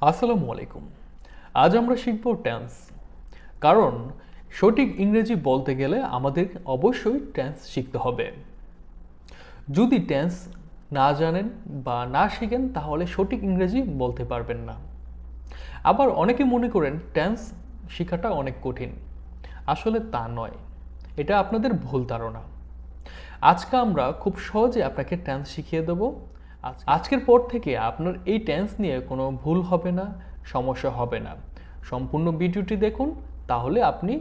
আসসালামু আলাইকুম। আজ আমরা শিখব টেন্স কারণ সঠিক ইংরেজি বলতে গেলে আমাদের অবশ্যই টেন্স শিখতে হবে। যদি টেন্স না জানেন বা না শিখেন, তাহলে সঠিক ইংরেজি বলতে পারবেন না। আবার অনেকে মনে করেন টেন্স শেখাটা অনেক কঠিন। আসলে তা নয়। এটা আপনাদের ভুল ধারণা। আজকে আমরা খুব সহজে আপনাকে টেন্স শিখিয়ে দেব। আজকের পর থেকে আপনার এই টেন্স নিয়ে কোনো ভুল হবে না, সমস্যা হবে না। সম্পূর্ণ ভিডিওটি দেখুন, তাহলে আপনি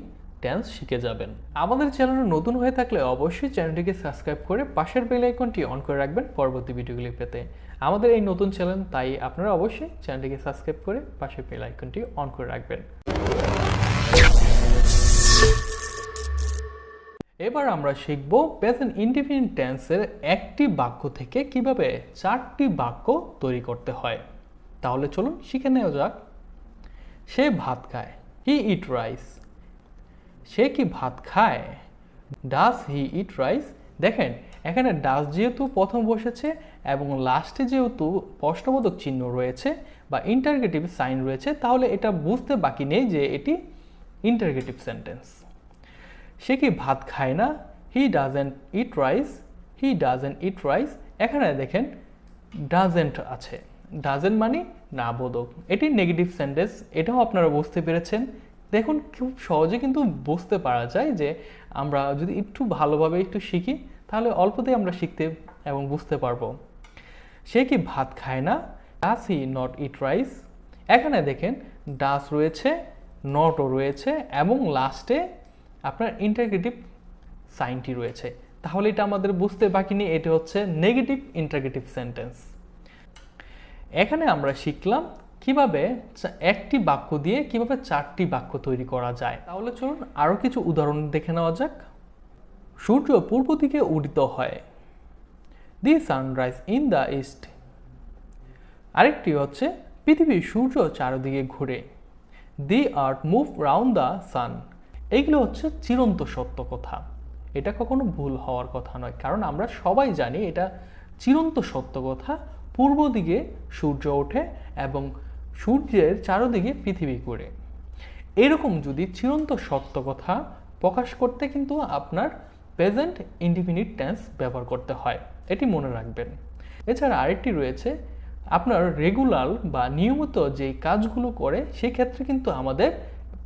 টেন্স শিখে যাবেন। আমাদের চ্যানেলে নতুন হয়ে থাকলে অবশ্যই চ্যানেলটিকে সাবস্ক্রাইব করে পাশের বেল আইকনটি অন করে রাখবেন পরবর্তী ভিডিওগুলি পেতে। আমাদের এই নতুন চ্যানেল তাই আপনারা অবশ্যই চ্যানেলটিকে সাবস্ক্রাইব করে পাশের বেল আইকনটি অন করে রাখবেন। এবার আমরা শিখব প্রেজেন্ট ইন্ডিপেন্ডেন্ট টেন্সের একটি বাক্য থেকে কীভাবে চারটি বাক্য তৈরি করতে হয়। তাহলে চলুন শিখে নেওয়া যাক। সে ভাত খায় হি ইট রাইস সে কি ভাত খায়? ডাস হি ইট রাইস দেখেন, এখানে ডাস যেহেতু প্রথম বসেছে এবং লাস্টে যেহেতু প্রশ্নবোধক চিহ্ন রয়েছে বা ইন্টারগেটিভ সাইন রয়েছে, তাহলে এটা বুঝতে বাকি নেই যে এটি ইন্টারগেটিভ সেন্টেন্স সে কি ভাত খায় না? He doesn't eat rice he doesn't eat rice এখানে দেখেন ডাজেন্ট আছে। ডাজেন্ট মানে না বোধক। এটি নেগেটিভ সেন্টেন্স এটাও আপনারা বুঝতে পেরেছেন। দেখুন, খুব সহজে কিন্তু বুঝতে পারা যায় যে আমরা যদি একটু ভালোভাবে একটু শিখি, তাহলে অল্পতেই আমরা শিখতে এবং বুঝতে পারব। সে কি ভাত খায় না? Does he not eat rice এখানে দেখেন ডাস রয়েছে নটও রয়েছে, এবং লাস্টে আপনার ইন্টারগ্রেটিভ সাইনটি রয়েছে। তাহলে এটা আমাদের বুঝতে বাকি নেই, এটা হচ্ছে নেগেটিভ ইন্টারগ্রেটিভ সেন্টেন্স এখানে আমরা শিখলাম কীভাবে একটি বাক্য দিয়ে কীভাবে চারটি বাক্য তৈরি করা যায়। তাহলে চলুন আরও কিছু উদাহরণ দেখে নেওয়া যাক। সূর্য পূর্ব দিকে উদিত হয়। The sunrise in the east আরেকটি হচ্ছে, পৃথিবীর সূর্য চারদিকে ঘুরে। The earth move round the sun এইগুলো হচ্ছে চিরন্ত সত্য কথা। এটা কখনো ভুল হওয়ার কথা নয়। কারণ আমরা সবাই জানি এটা চিরন্ত সত্য কথা। পূর্ব দিকে সূর্য ওঠে এবং সূর্যের চারদিকে পৃথিবী ঘুরে। এরকম যদি চিরন্ত সত্য কথা প্রকাশ করতে কিন্তু আপনার প্রেজেন্ট ইন্ডিফিনিট টেন্স ব্যবহার করতে হয়। এটি মনে রাখবেন। এছাড়া আরেকটি রয়েছে, আপনার রেগুলার বা নিয়মিত যে কাজগুলো করে, সেক্ষেত্রে কিন্তু আমাদের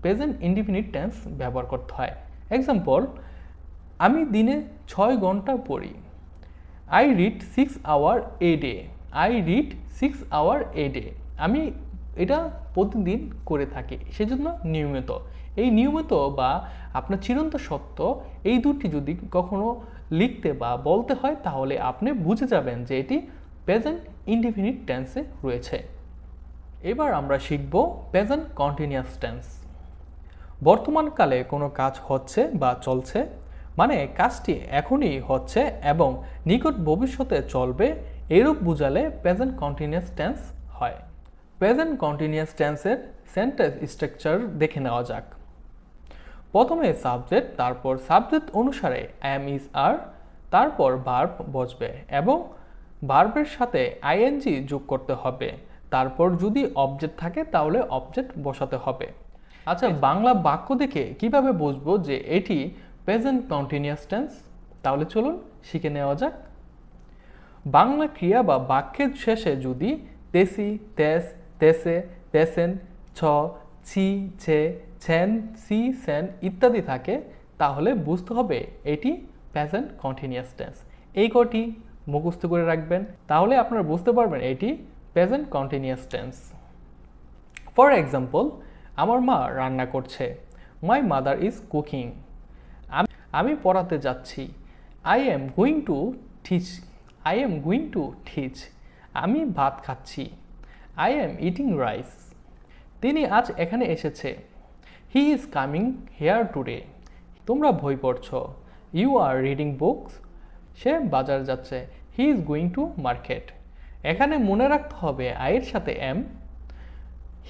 প্রেজেন্ট ইন্ডিপেন্ডেন্ট টেন্স ব্যবহার করতে হয়। এক্সাম্পল আমি দিনে ছয় ঘণ্টা পড়ি। I read six hour a day I read six hour a day আমি এটা প্রতিদিন করে থাকি, সেজন্য নিয়মিত। এই নিয়মিত বা আপনার চিরন্ত সত্য, এই দুটি যদি কখনো লিখতে বা বলতে হয়, তাহলে আপনি বুঝে যাবেন যে এটি প্রেজেন্ট ইন্ডিফিনিট টেন্সে রয়েছে। এবার আমরা শিখব প্রেজেন্ট কন্টিনিউয়াস টেন্স বর্তমানকালে কোনো কাজ হচ্ছে বা চলছে? মানে কাজটি এখনই হচ্ছে এবং নিকট ভবিষ্যতে চলবে, এরূপ বুঝালে প্রেজেন্ট কন্টিনিউয়াস টেন্স হয়। প্রেজেন্ট কন্টিনিউয়াস টেন্সের সেন্টেন্স স্ট্রাকচার দেখে নেওয়া যাক। প্রথমে সাবজেক্ট তারপর সাবজেক্ট অনুসারে অ্যাম ইজ আর তারপর ভার্ব বসবে এবং ভার্বের সাথে আইএনজি যোগ করতে হবে। তারপর যদি অবজেক্ট থাকে, তাহলে অবজেক্ট বসাতে হবে। আচ্ছা বাংলা বাক্য দেখে কীভাবে বুঝব যে এটি প্রেজেন্ট কন্টিনিউয়াস টেন্স তাহলে চলুন শিখে নেওয়া যাক। বাংলা ক্রিয়া বা বাক্যের শেষে যদি তেসি, তেস, তেসে, তেসেন, ছ, ছি, ছে, ছেন, সি, সেন ইত্যাদি থাকে, তাহলে বুঝতে হবে এটি প্রেজেন্ট কন্টিনিউয়াস টেন্স এই কটি মুখস্থ করে রাখবেন, তাহলে আপনারা বুঝতে পারবেন এটি present continuous tense for example আমার মা রান্না করছে। মাই মাদার ইজ কুকিং আমি পড়াতে যাচ্ছি। I am going to teach I am going to teach আমি ভাত খাচ্ছি। আই এম ইটিং রাইস তিনি আজ এখানে এসেছে। He is coming here today তোমরা বই পড়ছো। ইউ আর রিডিং বুকস সে বাজার যাচ্ছে। He is going to market এখানে মনে রাখতে হবে আয়ের সাথে এম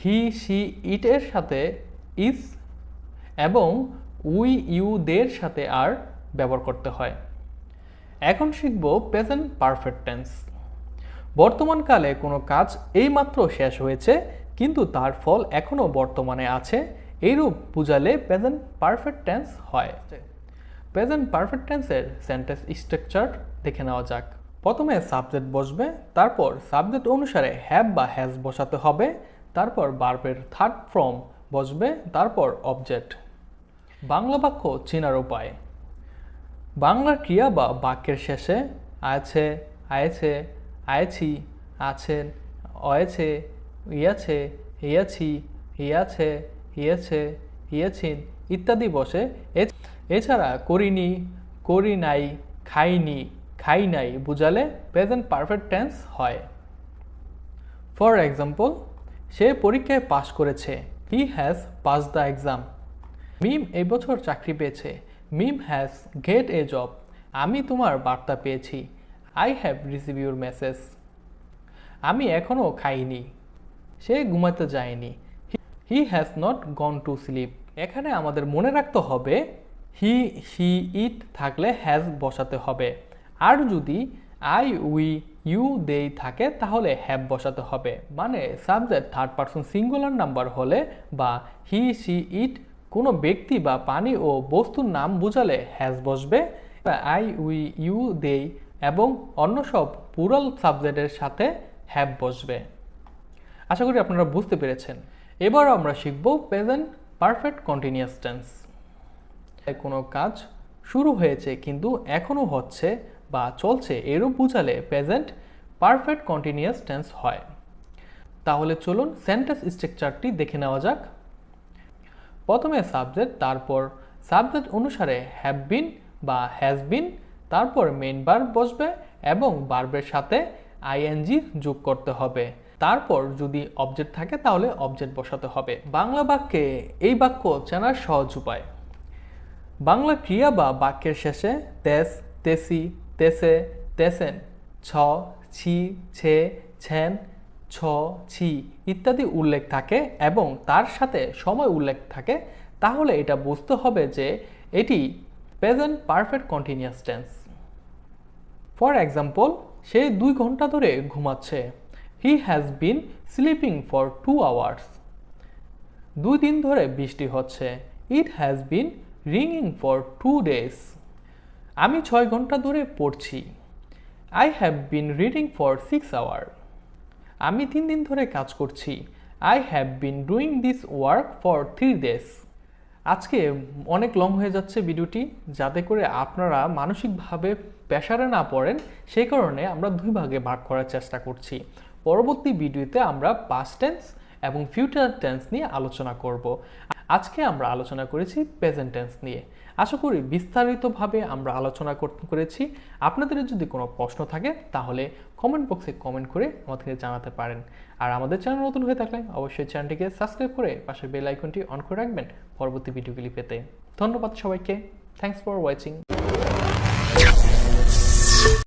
হি সি ইট এর সাথে ইজ এবং উই ইউ দের সাথে আর ব্যবহার করতে হয়। এখন শিখব প্রেজেন্ট পারফেক্ট টেন্স বর্তমানকালে কোনো কাজ এইমাত্র শেষ হয়েছে, কিন্তু তার ফল এখনও বর্তমানে আছে। এইরূপ বুঝালে প্রেজেন্ট পারফেক্ট টেন্স হয়। প্রেজেন্ট পারফেক্ট টেন্সের সেন্টেন্স স্ট্রাকচার দেখে নেওয়া যাক। প্রথমে সাবজেক্ট বসবে, তারপর সাবজেক্ট অনুসারে হ্যাভ বা হ্যাজ বসাতে হবে। তারপর বার্বের থার্ড ফর্ম বসবে, তারপর অবজেক্ট বাংলা বাক্য চেনার উপায়। বাংলার ক্রিয়া বা বাক্যের শেষে আছে, আয়েছে, আয়েছি, আছেন, অয়েছে, ইয়াছে, ইয়াছি, ইয়াছে, ইয়েছে, ইয়েছিন ইত্যাদি বসে। এছাড়া করিনি করি নাই খাইনি খাই নাই বুঝালে প্রেজেন্ট পারফেক্ট টেন্স হয়। ফর এক্সাম্পল সে পরীক্ষায় পাশ করেছে। He has pass the exam. Mim এই বছর চাকরি পেয়েছে। Mim has get a job. আমি তোমার বার্তা পেয়েছি। I have receive your message. আমি এখনও খাইনি। সে ঘুমাতে যায়নি। He has not gone to sleep. এখানে আমাদের মনে রাখতে হবে, হি হি ইট থাকলে হ্যাজ বসাতে হবে। আর যদি আই, উই ইউ দেই থাকে, তাহলে হ্যাভ বসাতে হবে। মানে subject third person singular number হলে বা হি সি ইট কোনো ব্যক্তি বা পানি ও বস্তুর নাম বোঝালে হ্যাজ বসবে। আই উই ইউ দেই এবং অন্য সব পুরাল সাবজেক্টের সাথে হ্যাভ বসবে। আশা করি আপনারা বুঝতে পেরেছেন। এবার আমরা শিখব প্রেজেন্ট পারফেক্ট কন্টিনিউয়াস টেন্স কোনো কাজ শুরু হয়েছে কিন্তু এখনও হচ্ছে বা চলছে এরূপ বুঝালে প্রেজেন্ট পারফেক্ট কন্টিনিউয়াস টেন্স হয়। তাহলে চলুন সেন্টেন্স স্ট্রাকচারটি দেখে নেওয়া যাক। প্রথমে সাবজেক্ট তারপর সাবজেক্ট অনুসারে হ্যাভ বিন বা হ্যাজ বিন তারপর মেন বার্ব বসবে এবং বার্বের সাথে আইএনজি যোগ করতে হবে। তারপর যদি অবজেক্ট থাকে তাহলে অবজেক্ট বসাতে হবে। বাংলা বাক্যে এই বাক্য চেনার সহজ উপায়। বাংলা ক্রিয়া বা বাক্যের শেষে তেস তেসি তেসে, তেসেন, ছ, ছি, ছে, ছেন, ছ, ছি ইত্যাদি উল্লেখ থাকে এবং তার সাথে সময় উল্লেখ থাকে, তাহলে এটা বুঝতে হবে যে এটি present perfect continuous tense for example সে দুই ঘণ্টা ধরে ঘুমাচ্ছে। He has been sleeping for two hours দুই দিন ধরে বৃষ্টি হচ্ছে। ইট হ্যাজ বিন রিংইং ফর টু ডেজ আমি ছয় ঘণ্টা ধরে পড়ছি। I have been reading for six hour আমি তিন দিন ধরে কাজ করছি। I have been doing this work for three days আজকে অনেক লং হয়ে যাচ্ছে ভিডিওটি, যাতে করে আপনারা মানসিকভাবে প্রেশারে না পড়েন। সেই কারণে আমরা দুই ভাগে ভাগ করার চেষ্টা করছি। পরবর্তী ভিডিওতে আমরা পাস্ট টেন্স এবং ফিউচার টেন্স নিয়ে আলোচনা করব। আজকে আমরা আলোচনা করেছি প্রেজেন্ট টেন্স নিয়ে। আশা করি বিস্তারিতভাবে আমরা আলোচনা করেছি। আপনাদের যদি কোনো প্রশ্ন থাকে, তাহলে কমেন্ট বক্সে কমেন্ট করে আমাদেরকে জানাতে পারেন। আর আমাদের চ্যানেল নতুন হয়ে থাকলে অবশ্যই চ্যানেলটিকে সাবস্ক্রাইব করে পাশে বেল আইকনটি অন করে রাখবেন পরবর্তী ভিডিওগুলি পেতে ধন্যবাদ সবাইকে। Thanks for watching